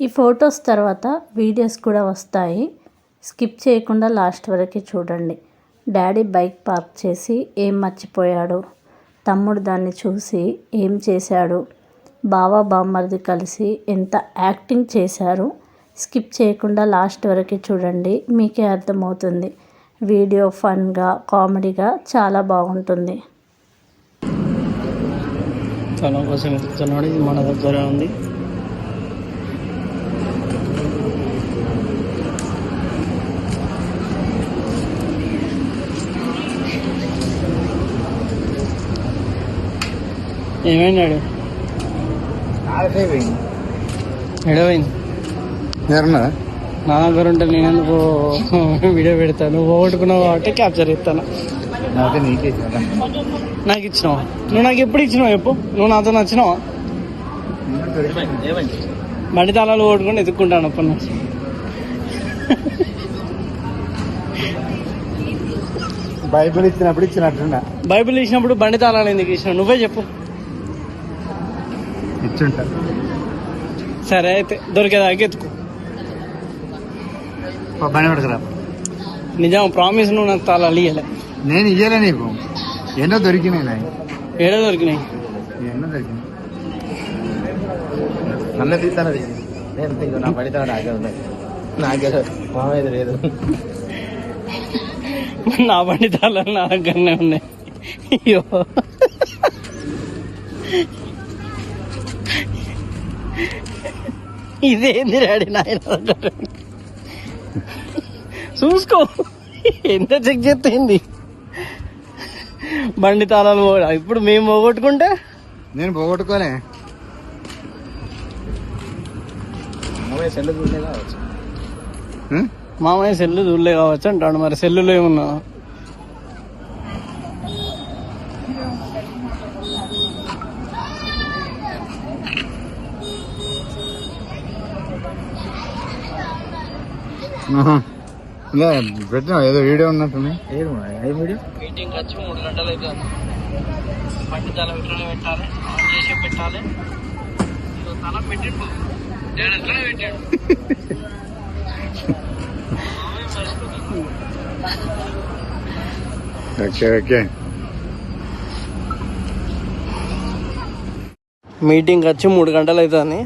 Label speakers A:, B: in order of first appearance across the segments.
A: ఈ ఫొటోస్ తర్వాత వీడియోస్ కూడా వస్తాయి. స్కిప్ చేయకుండా లాస్ట్ వరకు చూడండి. డాడీ బైక్ పార్క్ చేసి ఏం మర్చిపోయాడు? తమ్ముడు దాన్ని చూసి ఏం చేశాడు? బావ బామ్మర్ది కలిసి ఎంత యాక్టింగ్ చేశారు? స్కిప్ చేయకుండా లాస్ట్ వరకు చూడండి. మీకే అర్థమవుతుంది. వీడియో ఫన్గా కామెడీగా చాలా బాగుంటుంది.
B: తన కోసం వెతుకుతున్నాడు మన దగ్గర ఉంది. ఏమైనాడు ఎడవైంది.
C: ఎవరన్నా?
B: నా దగ్గర ఉంటే నేను ఎందుకు వీడియో పెడతాను నువ్వు పోగొట్టుకున్నావు కాబట్టి క్యాప్చర్ చేస్తాను.
C: నాకే నీకే
B: నాకు ఇచ్చినావా? నువ్వు నాకు ఎప్పుడు ఇచ్చినావు చెప్పు? నువ్వు నాతో నచ్చినావా? బండి తాళాలు ఓడుకొని ఎత్తుక్కుంటాను అప్పటి నుంచి.
C: బైబిల్ ఇచ్చినప్పుడు ఇచ్చినట్టున్నా.
B: బైబిల్ ఇచ్చినప్పుడు బండి తాళాలు ఎందుకు ఇచ్చినావు? నువ్వే చెప్పు.
C: ఇచ్చుంటా.
B: సరే అయితే దొరికేదాకా ఎత్తుకో.
C: బండి పడకరా
B: నిజం ప్రామిస్ నువ్వు నాకు తాళాలు ఇయ్యలే.
C: నేను ఇయ్యలే నీకు. ఎన్నో దొరికినాయి నాయి.
B: ఏడో దొరికినాయి?
C: ఎన్నో దొరికినాయి. నన్ను తీస్తానది నేను నా పడితే నాకే ఉన్నాయి నాకే మామయ్య లేదు.
B: నా బండి తాళాలు నా దగ్గరనే ఉన్నాయి. అయ్యో. ఇదేంది డాడీ నాయన? చూసుకో. ఎంత చెక్ చేస్తుంది బండి తాళాలు ఇప్పుడు మేము పోగొట్టుకుంటే?
C: నేను పోగొట్టుకోలే. మామయ్య
B: సెల్లు చూడలే కావచ్చు అంటాడు మరి. సెల్లులో ఏమున్నా?
C: పెట్టినా? ఏదో వీడియో ఉన్నట్టుంది ఏ వీడియో?
B: మీటింగ్ వచ్చి మూడు గంటలు అవుతుంది బండి తాళం ఇట్లనే పెట్టాలి ఆన్ చేసి పెట్టాలి. తాళం పెట్టిండు. నేను పెట్టాడు.
C: Okay okay.
B: మీటింగ్ వచ్చి మూడు గంటలు అవుతుంది.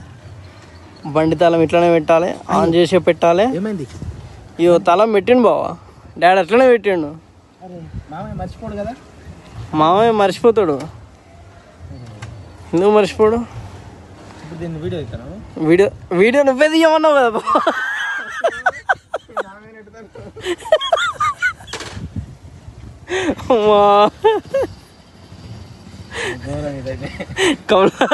B: బండి తాళం ఇట్లనే పెట్టాలి ఆన్ చేసి పెట్టాలి.
C: ఏమైంది?
B: తాళం పెట్టిండు బావా. డాడీ అట్లనే పెట్టిండు.
C: మామయ్య మర్చిపోడు కదా?
B: మామయ్య మర్చిపోతాడు. ఎందుకు మర్చిపోడు?
C: వీడియో
B: వీడియో వీడియో నువ్వే తీయమన్నావు కదా బావ. అమ్మా কমলা